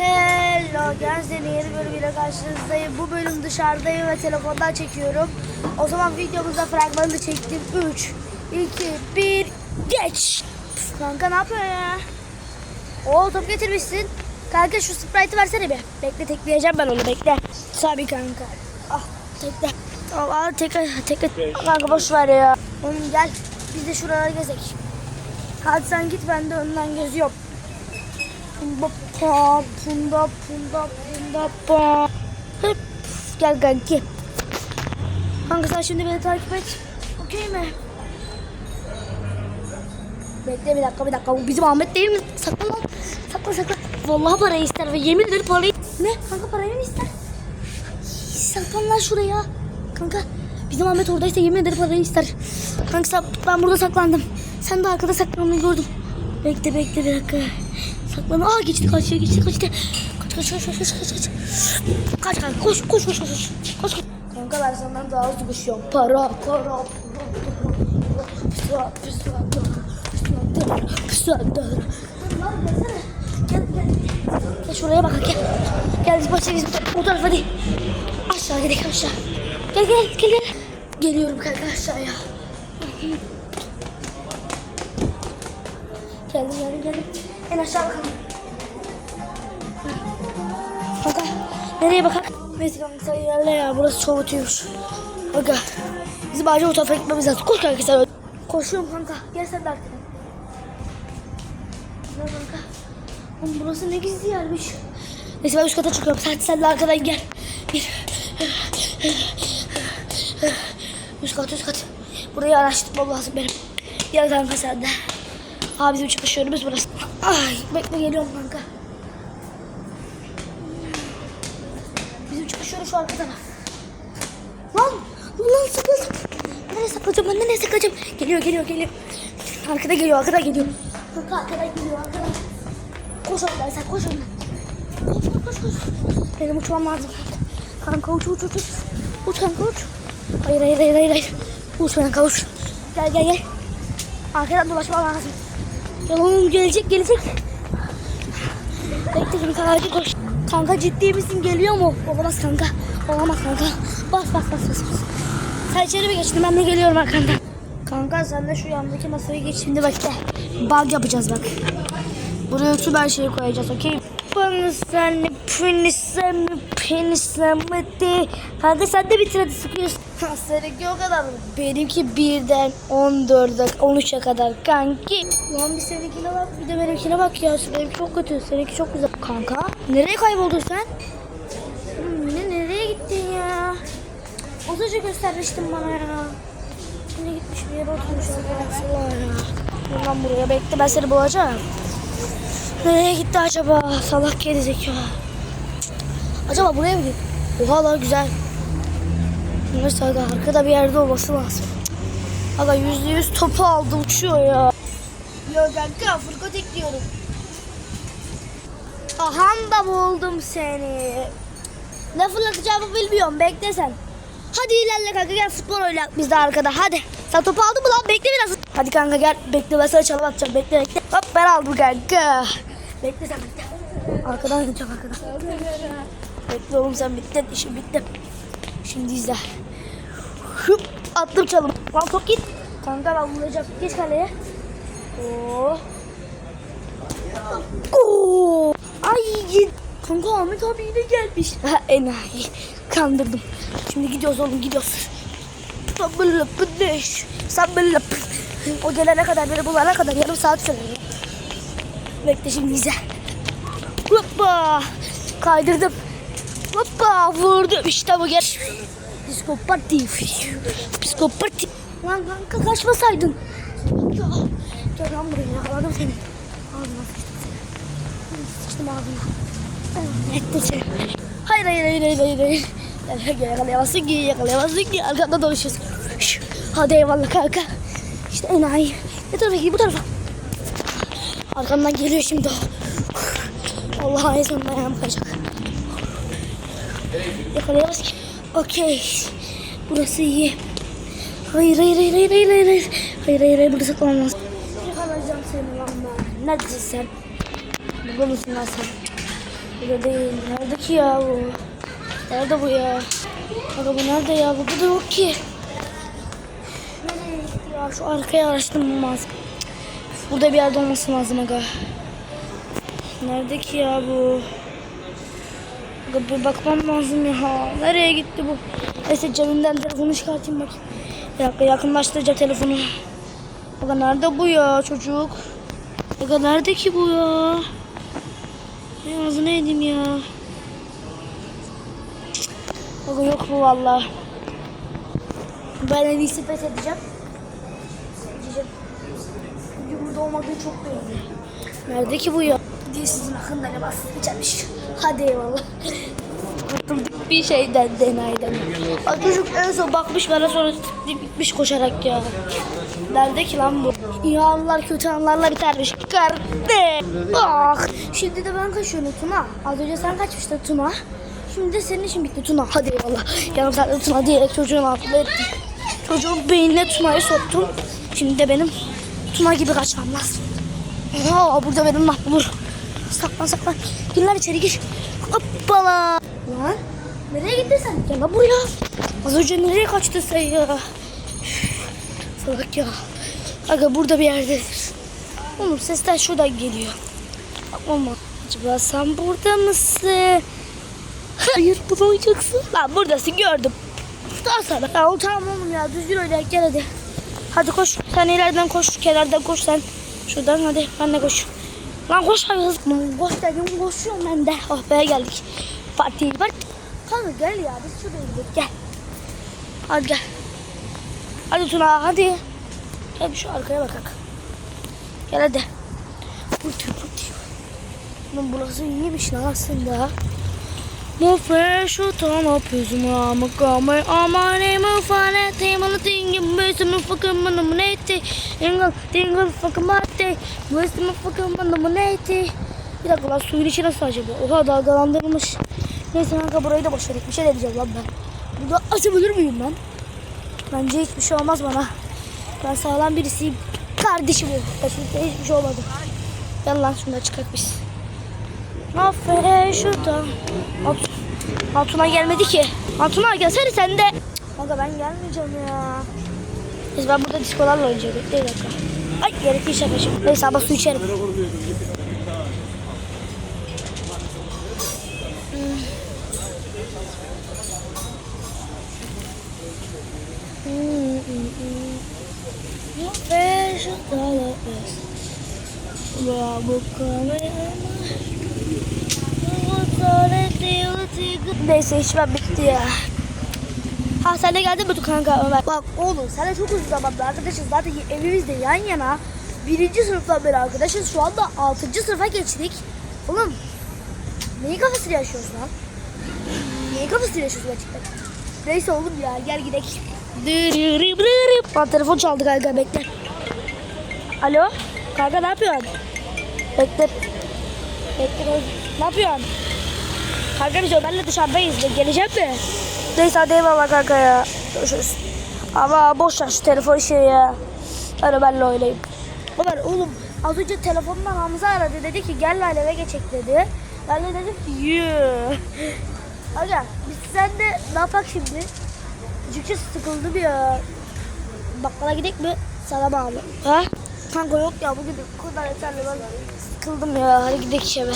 Hello gençlerin yeni bölümüyle karşınızdayım. Bu bölüm dışarıdayım ve telefondan çekiyorum. O zaman videomuzda fragmanını çektim. 3, 2, 1, geç. Püf, kanka ne yapıyorsun ya? Oo top getirmişsin. Kanka şu Sprite'ı versene bir. Bekle tekleyeceğim ben onu bekle. Tabii kanka. Ah tekle. Tamam al tekle tekle. Kanka boş ver ya. Oğlum gel biz de şuraları gezek. Hadi sen git ben de önden geziyorum. Punda pa, punda punda punda pa. Hıp, Gel kanki. Kanka sen şimdi beni takip et. Okey mi? Bekle bir dakika bir dakika. Bu bizim Ahmet değil mi? Sakla lan. Sakla sakla. Vallahi parayı ister ve yemin ederim parayı... Ne? Kanka parayı mı ister? Saklan lan şuraya. Kanka bizim Ahmet oradaysa yemin ederim parayı ister. Kanka ben burada saklandım. Sen de arkada saklandığını gördüm. Bekle bekle bir dakika. Saklan. Aa geçti kaçıyor geçti kaçtı. Kaç kaç kaç kaç kaç kaç kaç. Kaç kanka koş koş koş koş. Koş. koş. Kanka ben senden daha hızlı koşuyorum. Para para para. Pısa pısa pısa pısa Gel gel. Gel şuraya bak gel. Gel biz başa biz bu tarafa değil. Aşağı gidelim aşağı. Gel gel gel gel. Geliyorum kanka aşağıya. Geldim geldim geldim. En aşağı bakalım. Kanka nereye bakak? Neyse kanka ilerle ya burası soğutuyor. Kanka bizim acil o tarafa gitmemiz lazım. Koş kanka sen. Koşuyorum kanka. Gel sen de arkadan. Gel kanka. Oğlum burası ne gizli yermiş. Neyse ben üst kata çıkıyorum. Sen, sen de arkadan gel. Gel. Üst kat üst kat. Burayı araştırmam lazım benim. Gel kanka sen de. Abi bizim çıkış yönümüz burası. Ay bekle geliyorum kanka. Bizim çıkış yönü şu arka taraf. Lan! Lan sakın! Nereye saklayacağım ben? Nereye saklayacağım? Geliyor geliyor geliyor. Arkada geliyor arkada geliyor. Kanka arkada geliyor arkada. Koş oradan sen koş oradan. Koş koş koş. Benim uçmam lazım. Kanka uç uç uç uç. Uç kanka uç. Hayır hayır hayır hayır. hayır. Uç kanka uç. Gel gel gel. Arkadan dolaşmam lazım. Yolum gelecek gelecek. Bekle kanka hadi koş. Kanka ciddi misin geliyor mu? Olamaz kanka. Olamaz kanka. Bas bas bas bas. bas. Sen içeri mi geçtin ben de geliyorum arkandan. Kanka sen de şu yandaki masaya geç şimdi bekle. Bug yapacağız bak. Buraya tüm her şeyi koyacağız okey? Bana sen penisem penisem de. Kanka sen de bir hadi sıkıyorsun. Seninki o kadar mı? Benimki birden 14'e 13'e kadar kanki. Lan bir seninkine bak bir de benimkine bak ya. Benimki çok kötü. Seninki çok güzel. Kanka nereye kayboldun sen? Hmm, ne nereye gittin ya? Az önce göstermiştin bana ya. Yine gitmiş bir yere oturmuş Allah ya. Buraya bekle ben seni bulacağım. Nereye gitti acaba? Salak geri zekalı. Acaba buraya mı gitti? Oha lan güzel. Neyse aga arkada bir yerde olması lazım. Aga yüzde yüz topu aldı uçuyor ya. Yo kanka fırkat ekliyorum. Aham da buldum seni. Ne fırlatacağımı bilmiyorum bekle sen. Hadi ilerle kanka gel futbol oynayalım biz de arkada hadi. Sen topu aldın mı lan bekle biraz. Hadi kanka gel bekle ben sana çalım atacağım bekle bekle. Hop ben aldım kanka. Bekle sen bekle. Arkadan gideceğim arkadan. Bekle oğlum sen bitti işim bitti. Şimdi izle. Hıp attım çalım. Lan top git. Kanka ben vuracağım. Geç kaleye. Oo. Oo. Ay. Kanka Ahmet abi yine gelmiş. Ha, enayi. Kandırdım. Şimdi gidiyoruz oğlum gidiyoruz. Sabırla pıdış. Sabırla O gelene kadar beni bulana kadar yarım saat sürer. Bekle şimdi izle. Hoppa. Kaydırdım. Hoppa vurdum. İşte bu gel. Psikopati. Psikopati. Lan kanka kaçmasaydın. Gel lan buraya yakaladım seni. Ağzına sıçtım seni. Sıçtım ağzına. Seni. Hayır hayır hayır hayır hayır. hayır. Yakalayamazsın ki yakalayamazsın ki. Arkanda dolaşıyorsun. Hadi eyvallah kanka. İşte enayi. Ne tarafa gidiyor bu tarafa. Arkamdan geliyor şimdi o. Allah en sonunda ayağım kayacak. Yakalayamaz ki. Okey. Burası iyi. Hayır hayır hayır hayır hayır hayır hayır. Hayır hayır hayır saklamam lazım. Yakalayacağım seni lan ben. Neredesin sen? Burada mısın lan sen? Burada değil. Nerede ki ya bu? Nerede bu ya? Aga bu nerede ya? Bu burada yok ki. Nereye ya? Şu arkaya araştırmam lazım. Burada bir yerde olması lazım aga. Nerede ki ya bu? Bir bakmam lazım ya. Nereye gitti bu? Neyse cebimden telefonu çıkartayım bakayım. Bir dakika yakınlaştıracağım telefonu. Aga nerede bu ya çocuk? Aga nerede ki bu ya? Ay ağzına yedim ya. Aga yok bu valla. Ben en iyisi pes edeceğim. Gideceğim. Bugün burada olmadığı çok belli. Nerede ki bu ya? Diye sizin akında ne bas geçermiş. Hadi eyvallah. Kurtulduk bir şeyden denayden. Ay çocuk en son bakmış bana sonra gitmiş koşarak ya. Nerede ki lan bu? İyi anlar kötü anlarla bitermiş. Kardeş. Ah. Şimdi de ben kaçıyorum Tuna. Az önce sen kaçmıştın Tuna. Şimdi de senin işin bitti Tuna. Hadi eyvallah. Yarım saatte Tuna diyerek çocuğun altında ettim. Çocuğun beynine Tuna'yı soktum. Şimdi de benim Tuna gibi kaçmam lazım. Aa, burada benim mahvolur. Saklan saklan. Gir lan içeri gir. Hoppala. Lan nereye gittin sen? Gel buraya. Az önce nereye kaçtın sen ya? Salak ya. Aga burada bir yerdedir. Oğlum sesler şuradan geliyor. Ama acaba sen burada mısın? Hayır bulamayacaksın. Lan buradasın gördüm. Daha sonra. Ya, o tamam oğlum ya düzgün öyle gel hadi. Hadi koş. Sen ileriden koş. Kenardan koş sen. Şuradan hadi ben de koş. Lan koş hadi hızlı. Koş dedim koşuyorum ben de. Oh be geldik. Parti parti. Kanka gel ya biz şuraya gidelim gel. Hadi gel. Hadi Tuna hadi. Gel şu arkaya bakak. Gel hadi. Pırtı pırtı. Lan burası iyiymiş lan aslında. Mo fecho toma peso ma ma come amane ma fane te ma tingi mbese ma fucking ma ma nete ingal tingal fucking mate mbese ma fucking ma ma nete Bir dakika lan suyun içi nasıl acaba? Oha dalgalandırılmış. Neyse kanka burayı da ver. Bir şey diyeceğim lan ben. Burada açabilir miyim ben? Bence hiçbir şey olmaz bana. Ben sağlam birisiyim. Kardeşim bu. Kesinlikle hiçbir şey olmadı. Gel lan şunu da çıkart biz. Aferin şurada. At, Hatuna gelmedi ki. Hatuna gelsene sen de. Kanka ben gelmeyeceğim ya. Biz ben burada diskolarla oynayacağım. Bir dakika. Ay gerekli iş yapacağım. Neyse ama su içerim. Hmm. Hmm, hmm, hmm. Aferin şurada. Bravo kamera. Neyse iş ben bitti ya. Ha sen de geldin mi kanka Ömer? Bak oğlum sen de çok uzun zamandır arkadaşız. Zaten evimizde yan yana. Birinci sınıftan beri arkadaşız. Şu anda altıncı sınıfa geçtik. Oğlum neyi kafasıyla yaşıyorsun lan? Neyi kafasıyla yaşıyorsun gerçekten? Neyse oğlum ya gel gidelim. Lan telefon çaldı kanka bekle. Alo kanka ne yapıyorsun? Bekle. Bekle. Ne yapıyorsun? Kanka biz Ömer'le dışarıdayız. Geleceğim mi? Neyse hadi eyvallah kanka ya. Görüşürüz. Ama boş ver şu telefon işi ya. Ömer'le oynayayım. Ömer oğlum az önce telefondan Hamza aradı. Dedi ki gel lan eve geçek dedi. Ben de dedim ki yürü. Aga biz sen de ne yapak şimdi? Çünkü sıkıldım ya. Bakkala gidelim mi? Sana bağlı. Ha? Kanka yok ya bugün bu kadar yeterli ben sıkıldım ya. Hadi gidelim eve.